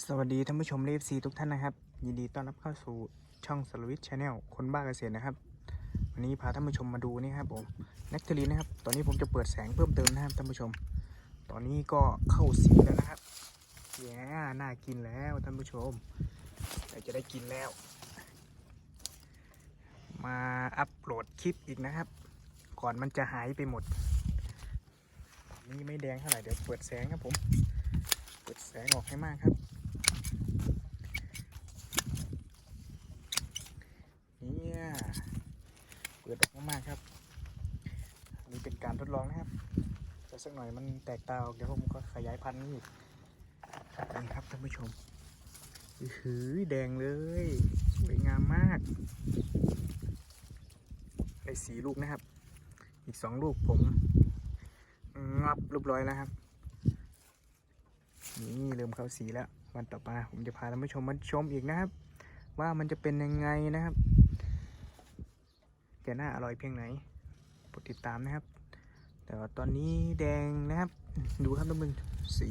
สวัสดีท่านผู้ชมเลฟซีทุกท่านนะครับ ยินดีต้อนรับเข้าสู่ช่องสลวิทชาแนลคนบ้าเกษตรนะครับ วันนี้พาท่านผู้ชมมาดูนี่ครับผมแนคเทอรีนนะครับ ตอนนี้ผมจะเปิดแสงเพิ่มเติมนะครับท่านผู้ชม ตอนนี้ก็เข้าสีแล้วนะครับแย่น่ากินแล้วท่านผู้ชมเราจะได้กินแล้ว มาอัปโหลดคลิปอีกนะครับ ก่อนมันจะหายไปหมดนนี้ไม่แดงเท่าไหร่เดี๋ยวเปิดแสงครับผม เปิดแสงออกให้มากครับ เนี่ย เปิดออกมากๆครับนนี้เป็นการทดลองนะครับจะสักหน่อยมันแตกตาออกเดี๋ยวผมก็ขยายพันธุ์นี่อีกนี่ครับท่านผู้ชมอื้อหือแดงเลย สวยงามมากได้สีลูกนะครับ อีกสองลูกผมงับเรียบร้อยแล้วครับ นี่เริ่มเข้าสีแล้ว วันต่อมาผมจะพาท่านผู้ชมมาชมอีกนะครับ ว่ามันจะเป็นยังไงนะครับ จะน่าอร่อยเพียงไหนโปรดติดตามนะครับ แต่ว่าตอนนี้แดงนะครับ ดูครับท่านสี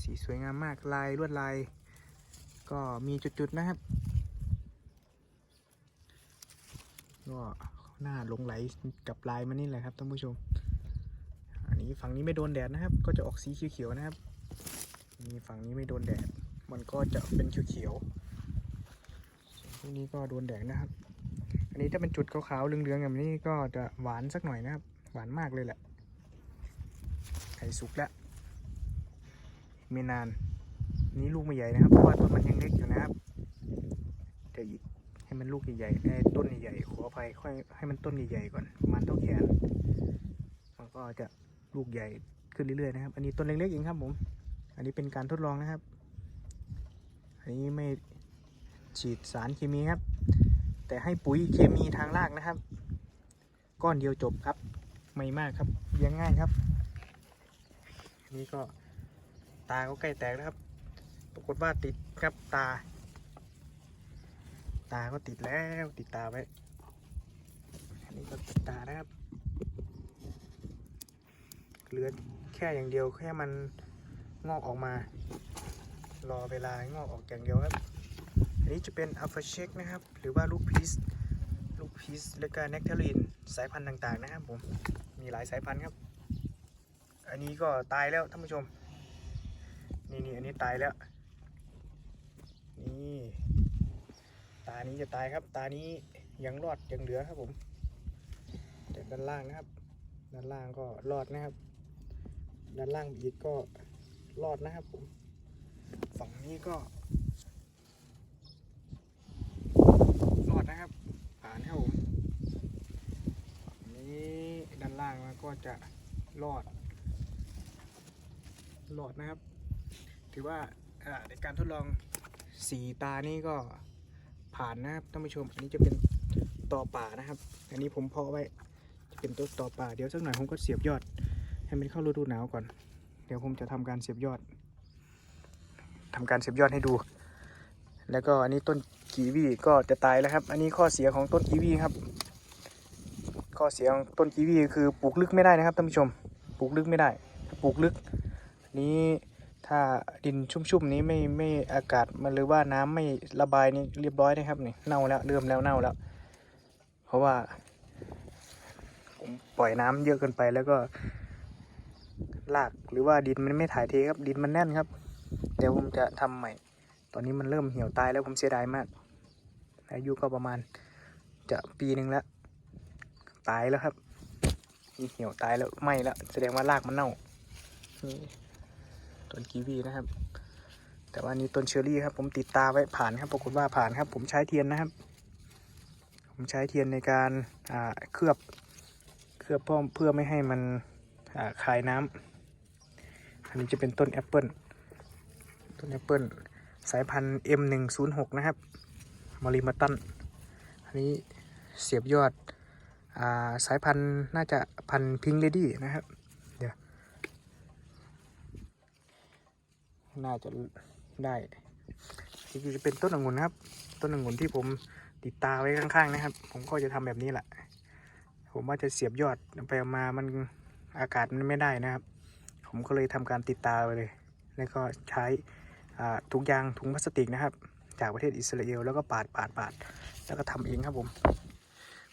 สีสวยงามมากลายลวดลาย ก็มีจุดๆนะครับก็น่าหลงไหลกับลายมันนี่แหละครับท่านผู้ชม อันนี้ฝั่งนี้ไม่โดนแดดนะครับ ก็จะออกสีเขียวๆนะครับนี่ฝั่งนี้ไม่โดนแดด มันก็จะเป็นเขียวๆส่นพวกนี้ก็โดนแดดนะครับ นนี้ถ้าเป็นจุดขาวๆเหลืองๆแบบนี้ก็จะหวานสักหน่อยนะครับ หวานมากเลยแหละ ไข่สุกแล้วไม่นาน นี้ลูกไม่ใหญ่นะครับ เพราะว่าต้นมันยังเล็กอยู่นะครับเดี๋ยวอีกให้มันลูกใหญ่ๆไอ้ต้นใหญ่ๆขออภัยค่อยให้มันต้นใหญ่ๆก่อนประมาณเท่าแขน มันก็จะลูกใหญ่ขึ้นเรื่อยๆนะครับ อันนี้ต้นเล็กๆเองครับผม อันนี้เป็นการทดลองนะครับ อันนี้ไม่ฉีดสารเคมีครับ แต่ให้ปุ๋ยเคมีทางรากนะครับ ก้อนเดียวจบครับ ไม่มากครับเลี้ยงง่ายครับนนี้ก็ตาก็ใกล้แตกแล้วครับ ปรากฏว่าติดครับตา ตาก็ติดแล้วติดตาไว้อันนี้ก็ติดตานะครับเหลือแค่อย่างเดียวแค่มันงอกออกมา รอเวลางอกออกอย่างเดียวครับ อันนี้จะเป็นอัลฟาเชคนะครับ หรือว่าลูกพีชลูกพีชและก็เนกเทอรีนสายพันธุ์ต่างๆนะครับผมมีหลายสายพันธุ์ครับ อันนี้ก็ตายแล้วท่านผู้ชม นี่นี่อันนี้ตายแล้ว นี่ ตานี้จะตายครับ ตานี้ยังรอดยังเหลือครับผมแต่ด้านล่างนะครับ ด้านล่างก็รอดนะครับ ด้านล่างอีกก็รอดนะครับผมฝั่งนี้ก็ รอดนะครับ ผ่านครับผมฝั่งนี้ด้านล่างมันก็ จะรอดรอดนะครับ ถือว่าในการทดลองสีตานี่ก็ผ่านนะครับท่านผู้ชมอันนี้จะเป็นต่อป่านะครับ อันนี้ผมเพาะไว้จะเป็นต้นต่อป่าเดี๋ยวสักหน่อยผมก็เสียบยอด ให้มันเข้าฤดูหนาวก่อน เดี๋ยวผมจะทำการเสียบยอดทำการเสียบยอดให้ดู แล้วก็อันนี้ต้นกีวีก็จะตายแล้วครับ อันนี้ข้อเสียของต้นกีวีครับ ข้อเสียของต้นกีวีคือปลูกลึกไม่ได้นะครับท่านผู้ชม ปลูกลึกไม่ได้ปลูกลึก นี้ถ้าดินชุ่มๆนี้ไม่ไม่อากาศมันหรือว่าน้ำไม่ระบายนี่เรียบร้อยนะครับนี่เน่าแล้วเริ่มแล้วเน่าแล้ว เพราะว่าผมปล่อยน้ำเยอะเกินไปแล้วก็รากหรือว่าดินมันไม่ถ่ายเทครับดินมันแน่นครับเดี๋ยวผมจะทำใหม่ ตอนนี้มันเริ่มเหี่ยวตายแล้วผมเสียดายมาก อายุก็ประมาณจะปีหนึ่งแล้ว ตายแล้วครับนี่เหี่ยวตายแล้วไหมแล้ว แสดงว่ารากมันเน่านี่ต้นกีวีนะครับ แต่ว่านี่ต้นเชอร์รี่ครับ ผมติดตาไว้ผ่านครับปรากฏว่าผ่านครับ ผมใช้เทียนนะครับ ผมใช้เทียนในการเคลือบเคลือบเพื่อเพื่อไม่ให้มันคายน้ำอันนี้จะเป็นต้นแอปเปิลต้นแอปเปิลสายพันธุ์ M106 นะครับมอริมาตันอันนี้เสียบยอด สายพันธุ์น่าจะพันพิงเลดี้นะครับ เดี๋ยว น่าจะได้ที่จะเป็นต้นองุ่นนะครับ ต้นองุ่นที่ผมติดตาไว้ข้างๆนะครับ ผมก็จะทำแบบนี้แหละ ผมว่าจะเสียบยอดไปมามันอากาศมันไม่ได้นะครับ ผมก็เลยทำการติดตาไปเลย แล้วก็ใช้ถุงยางถุงพลาสติกนะครับ จากประเทศอิสราเอลแล้วก็ปาดปาดปาดแล้วก็ทำเองครับผม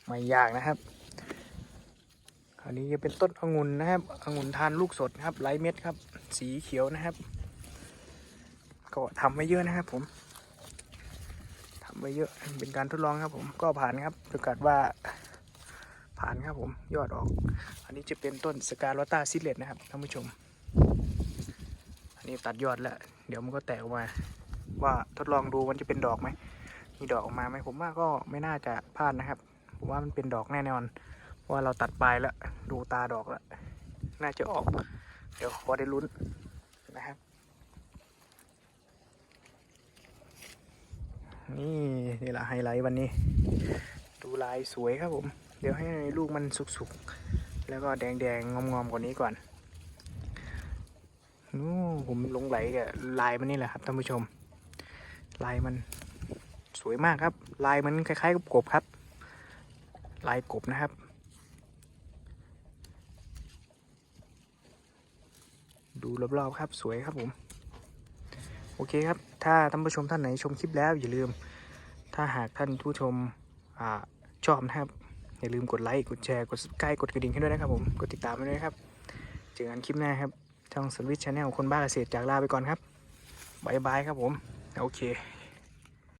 ไม่ยากนะครับอันนี้จะเป็นต้นองุ่นนะครับองุ่นทานลูกสดครับไร้เม็ดครับ สีเขียวนะครับ ก็ทำไว้เยอะนะครับผมทำไว้เยอะเป็นการทดลองครับผมก็ผ่านครับประกาศว่าผ่านครับผมยอดออก อันนี้จะเป็นต้นสกาลอต้าซิเลตนะครับท่านผู้ชม อันนี้ตัดยอดแล้ว เดี๋ยวมันก็แตกออกมา ว่าทดลองดูมันจะเป็นดอกไหมมีดอกออกมาไหมผมว่าก็ไม่น่าจะพลาดนะครับ ผมว่ามันเป็นดอกแน่นอน เพราะว่าเราตัดปลายแล้ว ดูตาดอกแล้ว น่าจะออก เดี๋ยวพอได้ลุ้นนะครับนี่นี่แหละไฮไลท์วันนี้ ดูลายสวยครับผม เดี๋ยวให้ลูกมันสุกๆ แล้วก็แดงๆ งอมๆ กว่านี้ก่อนนู้ผมหลงไหลกับลายมันนี่แหละครับท่านผู้ชม ลายมันสวยมากครับ ลายมันคล้ายๆกับกบครับ ลายกบนะครับ ดูรอบๆครับสวยครับผม โอเคครับ ถ้าท่านผู้ชมท่านไหนชมคลิปแล้วอย่าลืม ถ้าหากท่านผู้ชมอชอบนะครับ อย่าลืมกดไลค์ กดแชร์ กดใกล้กดกระดิ่งให้ด้วยนะครับผม กดติดตามไปด้วยครับ เจอกันคลิปหน้าครับช่องสวิตช์ชาแนลคนบ้าเกษตรจากลาไปก่อนครับบายบายครับผม โอเค